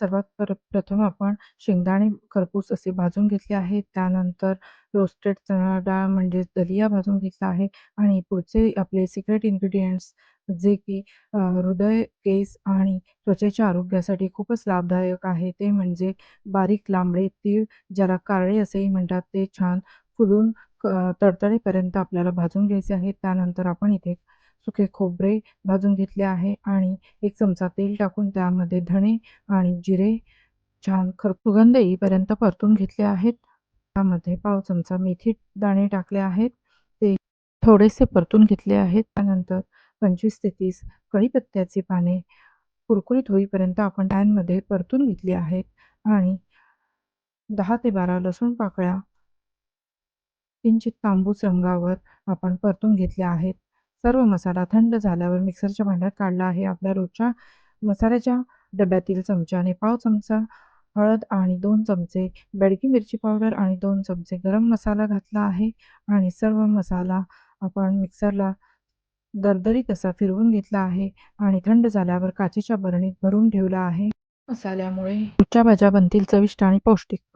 सर्वात प्र प्रथम आपण शेंगदाणे खरपूस असे भाजून घेतले आहेत. त्यानंतर रोस्टेड चणा डाळ म्हणजेच दलिया भाजून घेतला आहे आणि पुढचे आपले सिक्रेट इन्ग्रीडियंट्स जे की हृदय, केस आणि त्वचेच्या आरोग्यासाठी खूपच लाभदायक आहे ते म्हणजे बारीक लांबडे तीळ ज्याला कारळे असेही म्हणतात ते छान फुलून क तडतडेपर्यंत आपल्याला भाजून घ्यायचे आहेत. त्यानंतर आपण इथे सुके खोबरे भाजून घेतले आहे आणि एक चमचा तेल टाकून त्यामध्ये धणे आणि जिरे छान खर सुगंध येईपर्यंत परतून घेतले आहेत. त्यामध्ये पाव चमचा मेथी दाणे टाकले आहेत. ते थोडेसे परतून घेतले आहेत. त्यानंतर 25 ते तीस कढीपत्त्याची पाने कुरकुरीत होईपर्यंत आपण पॅनमध्ये परतून घेतली आहेत आणि दहा ते 12 लसूण पाकळ्या किंचित तांबूस रंगावर आपण परतून घेतल्या आहेत. सर्व मसाला थंड झाल्यावर मिक्सरच्या भांड्यात काढला आहे. आपल्या रोजच्या मसाल्याच्या डब्यातील चमच्याने पाव चमचा हळद आणि दोन चमचे बेडगी मिरची पावडर आणि दोन चमचे गरम मसाला घातला आहे आणि सर्व मसाला आपण मिक्सरला दरदरीत असा फिरवून घेतला आहे आणि थंड झाल्यावर काचेच्या बरणीत भरून ठेवला आहे. मसाल्यामुळे उच्च्या भाज्या बनतील चविष्ट आणि पौष्टिक.